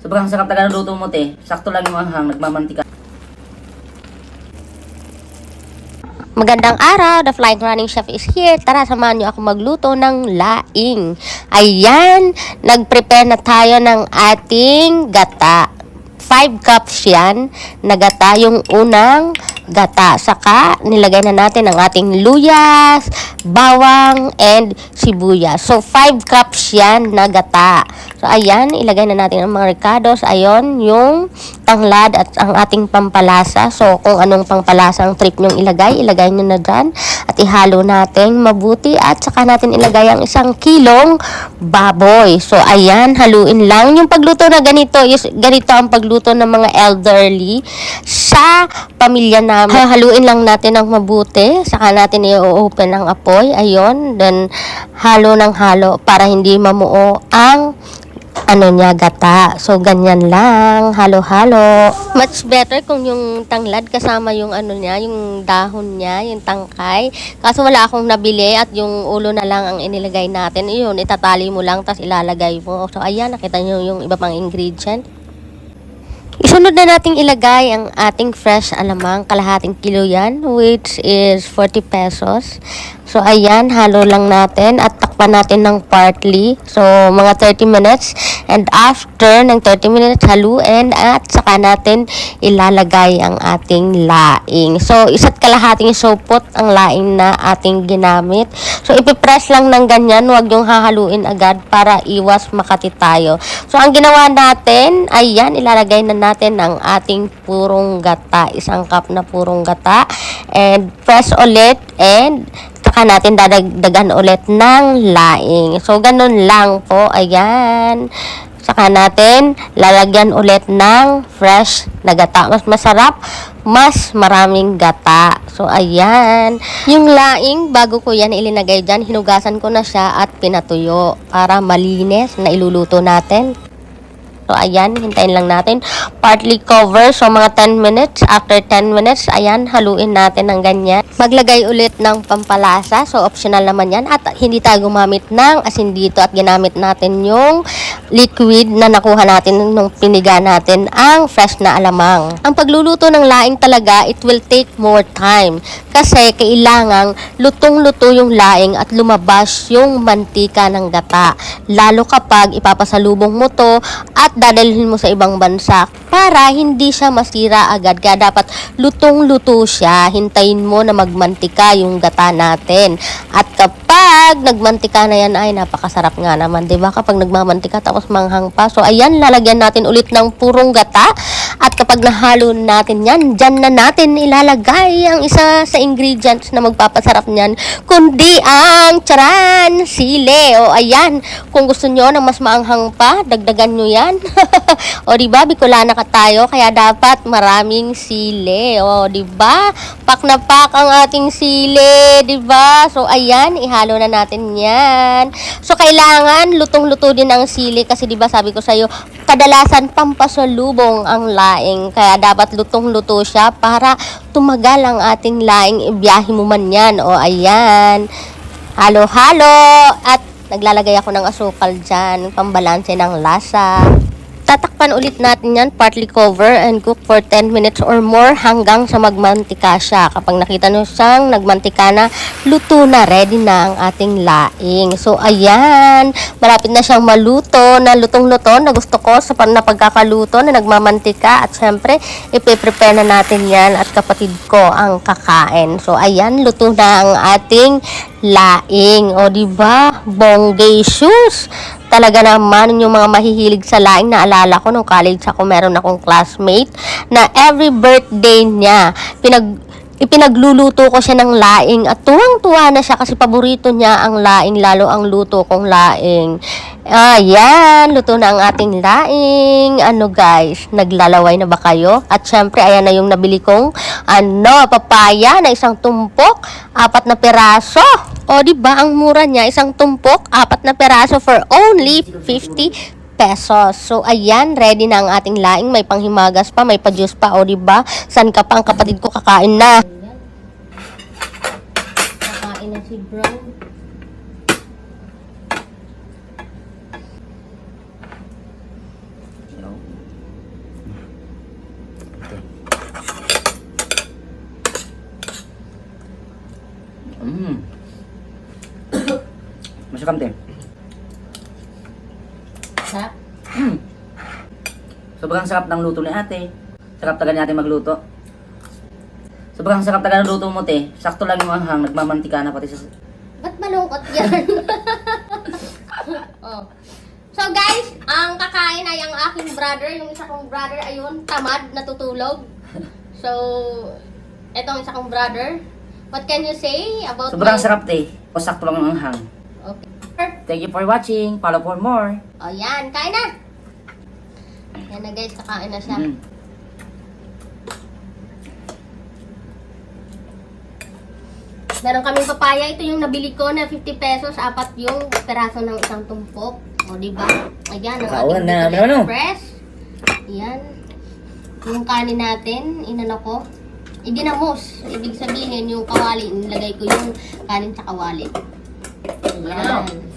Sobrang sarap talaga ng luto mo, te. Sakto lang yung anghang, nagmamantika. Magandang araw, the Flying Running Chef is here. Tara, samahan niyo ako magluto ng laing. Ayan, nag-prepare na tayo ng ating gata. 5 cups yan na gata, yung unang gata. Saka, nilagay na natin ang ating luyas, bawang, and sibuyas. So, 5 cups yan na gata. So, ayan, ilagay na natin ang mga ricados. Ayon, yung tanglad at ang ating pampalasa. So, kung anong pampalasa ang trip nyong ilagay, ilagay nyo na dyan. At ihalo natin mabuti at saka natin ilagay ang isang kilong baboy. So, ayan, haluin lang. Yung pagluto na ganito, is, ganito ang pagluto ng mga elderly sa pamilya namin. Haluin lang natin ng mabuti. Saka natin i-open ang apoy. Ayun. Then, halo ng halo para hindi mamuo ang ano niya, gata. So, ganyan lang. Halo-halo. Much better kung yung tanglad kasama yung ano niya, yung dahon niya, yung tangkay. Kaso wala akong nabili at yung ulo na lang ang inilagay natin. Yun, itatali mo lang, tapos ilalagay mo. So, ayan, nakita nyo yung iba pang ingredient. Isunod na nating ilagay ang ating fresh alamang, kalahating kilo yan, which is 40 pesos. So, ayan, halo lang natin at takpan natin ng partly. So, mga 30 minutes. And after ng 30 minutes, haluin at saka natin ilalagay ang ating laing. So, isa't kalahating sopot ang laing na ating ginamit. So, ipipress lang ng ganyan. Huwag yung hahaluin agad para iwas makati tayo. So, ang ginawa natin, ayan, ilalagay na natin ang ating purong gata. Isang cup na purong gata. And press ulit and saka natin dadagdagan ulit ng laing. So, ganun lang po. Ayan. Saka natin lalagyan ulit ng fresh na gata. Mas masarap, mas maraming gata. So, ayan. Yung laing, bago ko yan ilinagay dyan, hinugasan ko na siya at pinatuyo para malinis na iluluto natin. So, ayan, hintayin lang natin. Partly cover, so mga 10 minutes. After 10 minutes, ayan, haluin natin ng ganyan. Maglagay ulit ng pampalasa, so optional naman yan. At hindi tayo gumamit ng asin dito at ginamit natin yung liquid na nakuha natin nung piniga natin ang fresh na alamang. Ang pagluluto ng laing talaga, it will take more time. Kasi kailangang lutong-luto yung laing at lumabas yung mantika ng gata. Lalo kapag ipapasalubong mo to at dadalhin mo sa ibang bansa para hindi siya masira agad. Kaya dapat lutong-luto siya. Hintayin mo na magmantika yung gata natin. At kapag nagmantika na yan, ay napakasarap nga naman. 'di ba Kapag nagmamantika tapos manghang pa. So ayan, lalagyan natin ulit ng purong gata. At kapag nahalo natin yan, dyan na natin ilalagay ang isa sa ingredients na magpapasarap niyan. Kundi ang charan, sile. O ayan, kung gusto nyo ng mas maanghang pa, dagdagan nyo yan. o di ba Bicolana ka tayo, kaya dapat maraming sile. O di ba Pak na pak ang ating sile, di ba So ayan, ihalo na natin yan. So kailangan lutong-luto din ang sili kasi di ba sabi ko sa iyo, kadalasan pampasalubong ang laing. Kaya dapat lutong-luto siya para tumagal ang ating laing. Ibiyahe mo man yan. O ayan. Halo-halo. At naglalagay ako ng asukal dyan. Pambalanse ng lasa. Tatakpan ulit natin yan, partly cover and cook for 10 minutes or more hanggang sa magmantika siya. Kapag nakita nyo siyang nagmantika na, luto na, ready na ang ating laing. So, ayan, malapit na siyang maluto, na lutong-luto, na gusto ko sa na na nagmamantika. At syempre, ipiprepare na natin yan at kapatid ko ang kakain. So, ayan, luto na ang ating laing. O, di ba? Bonggay shoes talaga naman yung mga mahihilig sa laing naalala ko nung college ako meron akong classmate na every birthday niya pinag ipinagluluto ko siya ng laing at tuwang-tuwa na siya kasi paborito niya ang laing lalo ang luto kong laing. Ayan, luto na ang ating laing. Ano guys, naglalaway na ba kayo? At syempre, ayan na yung nabili kong ano, papaya na isang tumpok, apat na peraso. O, di ba ang mura niya, isang tumpok, apat na peraso for only 50 pesos. So, ayan, ready na ang ating laing. May panghimagas pa, may pa-juice pa. O, di ba? San ka pa ang kapatid ko kakain na? Kakain na si Brown. Masakam din. Sarap. Mm. Sobrang sarap ng luto ni ate. Sarap talaga ni ate magluto. Sobrang sarap talaga ng luto mo, te. Sakto lang yung anghang, nagmamantika na pati sa... Ba't malungkot yan? oh. So guys, ang kakain ay ang aking brother. Yung isa kong brother, ayun, tamad, natutulog. So, etong isa kong brother. What can you say about Sobrang my- sarap, te. O sakto lang yung anghang. Okay. Thank you for watching. Follow for more. O yan, kain na! Yan na guys, kakain na siya. Mm. Meron kaming papaya. Ito yung nabili ko na 50 pesos. Apat yung peraso ng isang tumpok. O, di ba? Ayan, ang ating na, Bitter ano? Express. Ayan. Yung kanin natin, inano ko. Idinamos. Ibig sabihin, yung kawali, nilagay ko yung kanin sa kawali. Ayan.